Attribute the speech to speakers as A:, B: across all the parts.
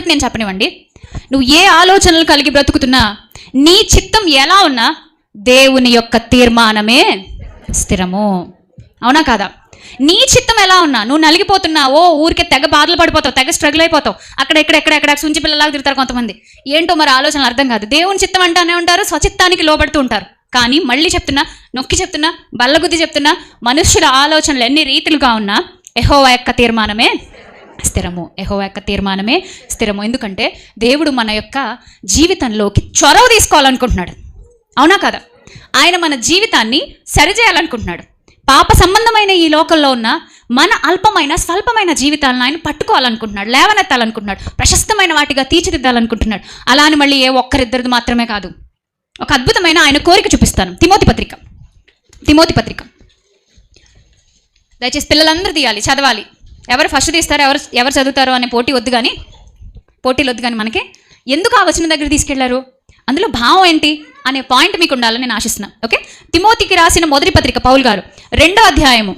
A: ఒక్కటి నేను చెప్పనివ్వండి. నువ్వు ఏ ఆలోచనలు కలిగి బ్రతుకుతున్నా నీ చిత్తం ఎలా ఉన్నా దేవుని యొక్క తీర్మానమే స్థిరము. అవునా కాదా? నీ చిత్తం ఎలా ఉన్నా నువ్వు నలిగిపోతున్నా ఓ ఊరికే తెగ బాధలు పడిపోతావు తెగ స్ట్రగుల్ అయిపోతావు అక్కడ ఇక్కడ ఎక్కడ ఎక్కడ సుంచి పిల్లలాగా తిరుగుతారు కొంతమంది. ఏంటో మరి ఆలోచనలు అర్థం కాదు. దేవుని చిత్తం అంటానే ఉంటారు స్వచిత్తానికి లోబడుతూ ఉంటారు. కానీ మళ్ళీ చెప్తున్నా నొక్కి చెప్తున్నా బల్లగుద్ది చెప్తున్నా మనుష్యుల ఆలోచనలు ఎన్ని రీతిలుగా ఉన్నా ఎహోవా యొక్క తీర్మానమే స్థిరము. యహో యొక్క తీర్మానమే స్థిరము. ఎందుకంటే దేవుడు మన యొక్క జీవితంలోకి చొరవ తీసుకోవాలనుకుంటున్నాడు. అవునా కదా? ఆయన మన జీవితాన్ని సరిచేయాలనుకుంటున్నాడు. పాప సంబంధమైన ఈ లోకంలో ఉన్న మన అల్పమైన స్వల్పమైన జీవితాలను ఆయన పట్టుకోవాలనుకుంటున్నాడు. లేవనెత్తాలనుకుంటున్నాడు. ప్రశస్తమైన వాటిగా తీర్చిదిద్దాలనుకుంటున్నాడు. అలా అని మళ్ళీ ఏ ఒక్కరిద్దరిది మాత్రమే కాదు. ఒక అద్భుతమైన ఆయన కోరిక చూపిస్తాను. తిమోతి పత్రిక. తిమోతి పత్రిక. దయచేసి పిల్లలందరూ తీయాలి. చదవాలి. ఎవరు ఫస్ట్ తీస్తారు ఎవరు ఎవరు చదువుతారు అనే పోటీ వద్దు కానీ పోటీలు వద్దు కానీ మనకి ఎందుకు ఆ వచనం దగ్గర తీసుకెళ్ళారు? అందులో భావం ఏంటి అనే పాయింట్ మీకు ఉండాలని నేను ఆశిస్తున్నాను ఓకే? తిమోతికి రాసిన మొదటి పత్రిక పౌల్ గారు రెండో అధ్యాయము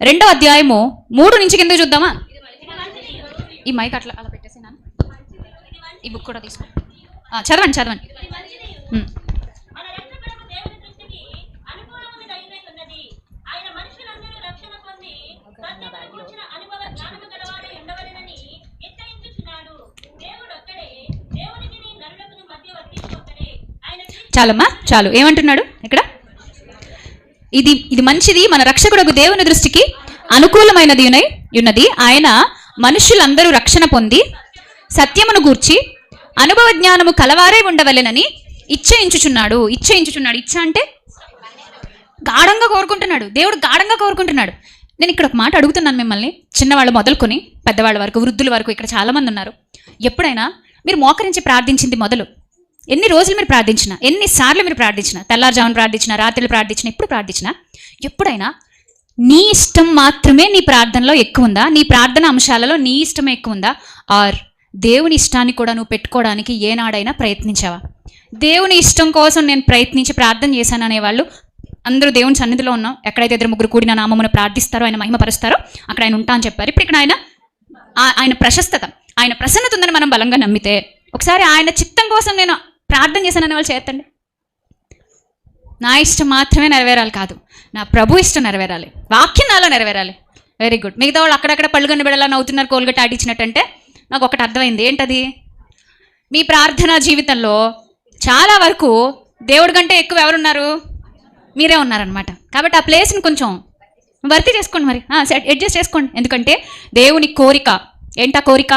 A: రెండో అధ్యాయము మూడు నుంచి కింద చూద్దామా? ఈ మైక్ అట్లా అలా పెట్టేసి ఈ బుక్ కూడా తీసుకో. చదవండి చదవండి ఉమ్.
B: మన రక్షకుడకు దేవుని దృష్టికి అనుకూలమైనదై ఉన్నది. ఆయన మనుషులందరూ రక్షణ పొంది సత్యమును గూర్చిన అనుభవ జ్ఞానము గలవారై ఉండవలెనని నిశ్చయించుచున్నాడు. దేవుడు ఒక్కడే, దేవునికిని నరులకును మధ్యవర్తి ఒక్కడే. ఆయన క్రీస్తు
A: చాలమ్మా చాలు. ఏమంటున్నాడు ఇక్కడ? ఇది ఇది మంచిది మన రక్షకుడు దేవుని దృష్టికి అనుకూలమైనది ఉన్నది. ఆయన మనుషులందరూ రక్షణ పొంది సత్యమును గూర్చి అనుభవ జ్ఞానము కలవారే ఉండవలెనని ఇచ్చయించుచున్నాడు. ఇచ్చయించుచున్నాడు. ఇచ్చ అంటే గాఢంగా కోరుకుంటున్నాడు. దేవుడు గాఢంగా కోరుకుంటున్నాడు. నేను ఇక్కడ ఒక మాట అడుగుతున్నాను మిమ్మల్ని. చిన్నవాళ్ళు మొదలుకొని పెద్దవాళ్ళ వరకు వృద్ధుల వరకు ఇక్కడ చాలామంది ఉన్నారు. ఎప్పుడైనా మీరు మోకరించి ప్రార్థించింది మొదలు. ఎన్ని రోజులు మీరు ప్రార్థించినా ఎన్నిసార్లు మీరు ప్రార్థించినా తెల్లారుజామున ప్రార్థించినా రాత్రులు ప్రార్థించినా ఎప్పుడు ప్రార్థించినా ఎప్పుడైనా నీ ఇష్టం మాత్రమే నీ ప్రార్థనలో ఎక్కువ ఉందా? నీ ప్రార్థన అంశాలలో నీ ఇష్టమే ఎక్కువ ఉందా? ఆర్ దేవుని ఇష్టాన్ని కూడా నువ్వు పెట్టుకోవడానికి ఏనాడైనా ప్రయత్నించావా? దేవుని ఇష్టం కోసం నేను ప్రయత్నించి ప్రార్థన చేశాను అనేవాళ్ళు అందరూ దేవుని సన్నిధిలో ఉన్నాం. ఎక్కడైతే ఇద్దరు ముగ్గురు కూడిన నామమును ప్రార్థిస్తారో ఆయన మహిమపరుస్తారో అక్కడ ఆయన ఉంటా అని చెప్పారు. ఇప్పుడు ఇక్కడ ఆయన ఆ- ఆయన ప్రశస్తత ఆయన ప్రసన్నత ఉందని మనం బలంగా నమ్మితే ఒకసారి ఆయన చిత్తం కోసం నేను ప్రార్థన చేశానని వాళ్ళు చేస్తండి. నా ఇష్టం మాత్రమే నెరవేరాలి కాదు. నా ప్రభు ఇష్టం నెరవేరాలి. వాక్యం నాలో నెరవేరాలి. వెరీ గుడ్ మిగతా వాళ్ళు అక్కడక్కడ పళ్ళు కన్ను బిడలా నవ్వుతున్నారు కోల్గట్ ఆటించినట్టంటే నాకు ఒకటి అర్థమైంది. ఏంటది? మీ ప్రార్థనా జీవితంలో చాలా వరకు దేవుడి కంటే ఎక్కువ ఎవరున్నారు? మీరే ఉన్నారనమాట కాబట్టి ఆ ప్లేస్ని కొంచెం వర్తి చేసుకోండి మరి. సెట్ అడ్జస్ట్ చేసుకోండి. ఎందుకంటే దేవుని కోరిక ఏంటా కోరిక?